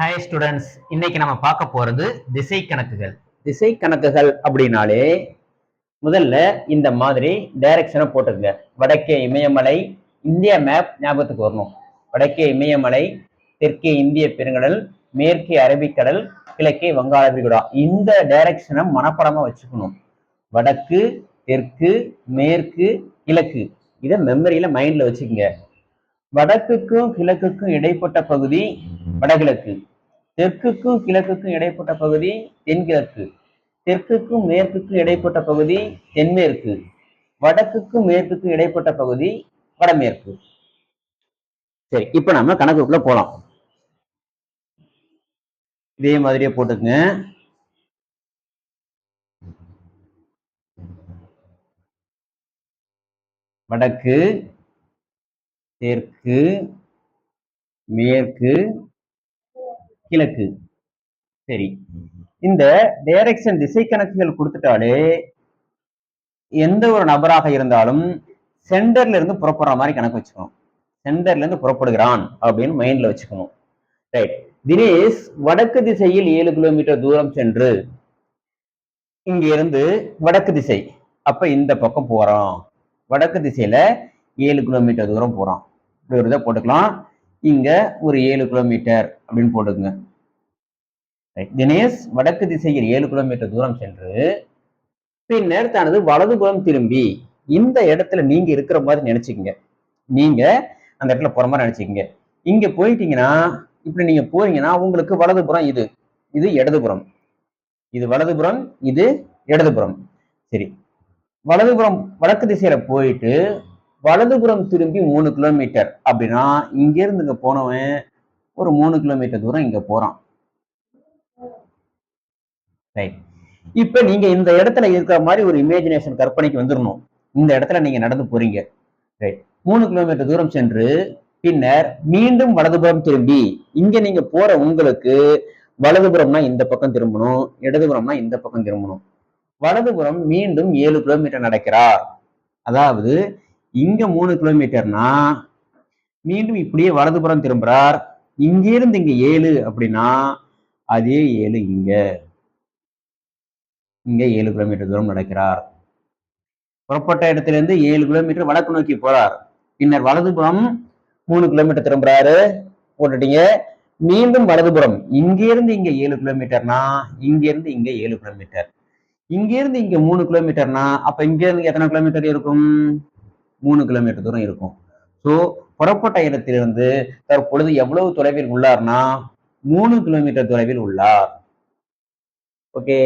Hi students இன்னைக்கு நம்ம பார்க்க போறது திசை கணக்குகள் திசை கணக்குகள் அப்படின்னாலே முதல்ல இந்த மாதிரி டைரக்ஷனை போட்டுருங்க வடக்கே இமயமலை இந்திய மேப் ஞாபகத்துக்கு வரணும். வடக்கே இமயமலை தெற்கே இந்திய பெருங்கடல் மேற்கே அரபிக்கடல் கிழக்கே வங்காள விரிகுடா இந்த டைரக்ஷனை மனப்படமா வச்சுக்கணும். வடக்கு தெற்கு மேற்கு கிழக்கு. இதை மெமரியில மைண்ட்ல வச்சுக்கோங்க. வடக்குக்கும் கிழக்குக்கும் இடைப்பட்ட பகுதி வடகிழக்கு. தெற்குக்கும் கிழக்குக்கும் இடைப்பட்ட பகுதி தென்கிழக்கு தெற்குக்கும் மேற்குக்கும் இடைப்பட்ட பகுதி தென்மேற்கு வடக்குக்கும் மேற்குக்கும் இடைப்பட்ட பகுதி வடமேற்கு சரி இப்ப நம்ம கணக்குக்குள்ள போலாம். இதே மாதிரியே போட்டுக்கங்க. வடக்கு தெற்கு மேற்கு கிழக்கு. சரி. இந்த டைரக்ஷன் திசை கணக்குகள் கொடுத்துட்டாலே எந்த ஒரு நபராக இருந்தாலும் சென்டர்ல இருந்து புறப்படுற மாதிரி கணக்கு வச்சுக்கணும். சென்டர்ல இருந்து புறப்படுகிறான் அப்படின்னு மைண்ட்ல வச்சுக்கணும். ரைட் தினேஷ் வடக்கு திசையில் ஏழு கிலோமீட்டர் தூரம் சென்று இங்க இருந்து வடக்கு திசை. அப்ப இந்த பக்கம் போறான். வடக்கு திசையில ஏழு கிலோமீட்டர் தூரம் போறான். இப்படி ஒரு இதை போட்டுக்கலாம். இங்க ஒரு ஏழு கிலோமீட்டர் அப்படின்னு போட்டுக்குங்க. தினேஷ் வடக்கு திசையில் ஏழு கிலோமீட்டர் தூரம் சென்று பின்னர் தனது வலதுபுறம் திரும்பி இந்த இடத்துல நீங்க இருக்கிற மாதிரி நினைச்சுக்கங்க. நீங்க அந்த இடத்துல போற மாதிரி நினைச்சுக்கங்க. இங்க போயிட்டீங்கன்னா இப்படி நீங்க போறீங்கன்னா உங்களுக்கு வலதுபுறம் இது இது இடதுபுறம் இது வலதுபுறம் இது இடதுபுறம் சரி. வலதுபுறம் வடக்கு திசையில போயிட்டு வலதுபுறம் திரும்பி மூணு கிலோமீட்டர் அப்படின்னா இங்க இருந்து இங்க போனவன் ஒரு மூணு கிலோமீட்டர் தூரம் இங்க போறான். ரைட் இப்ப நீங்க இந்த இடத்துல இருக்கிற மாதிரி ஒரு இமேஜினேஷன் கற்பனைக்கு வந்துடணும் இந்த இடத்துல நீங்க நடந்து போறீங்க. ரைட் மூணு கிலோமீட்டர் தூரம் சென்று பின்னர் மீண்டும் வலதுபுறம் திரும்பி இங்க நீங்க போற உங்களுக்கு வலதுபுறம்னா இந்த பக்கம் திரும்பணும் இடதுபுறம்னா இந்த பக்கம் திரும்பணும். வலதுபுறம் மீண்டும் ஏழு கிலோமீட்டர் நடக்கிறார். அதாவது இங்க மூணு கிலோமீட்டர்னா மீண்டும் இப்படியே வலதுபுறம் திரும்புறார். இங்கிருந்து இங்க ஏழு அப்படின்னா அதே ஏழு இங்க. இங்க ஏழு கிலோமீட்டர் தூரம் நடக்கிறார். புறப்பட்ட இடத்திலிருந்து ஏழு கிலோமீட்டர் வடக்கு நோக்கி போறார். பின்னர் வலதுபுறம் மூணு கிலோமீட்டர் திரும்புறாரு. போட்டுட்டீங்க. மீண்டும் வலதுபுறம். இங்கிருந்து இங்க ஏழு கிலோமீட்டர்னா இங்க இருந்து இங்க ஏழு கிலோமீட்டர் இங்கிருந்து இங்க மூணு கிலோமீட்டர்னா அப்ப இங்க இருந்து எத்தனை கிலோமீட்டர் இருக்கும்? மூணு கிலோமீட்டர் தூரம் இருக்கும். ஸோ புறப்பட்ட இடத்திலிருந்து தற்பொழுது எவ்வளவு தொலைவில் உள்ளார்னா மூணு கிலோமீட்டர் தொலைவில் உள்ளார். ஓகே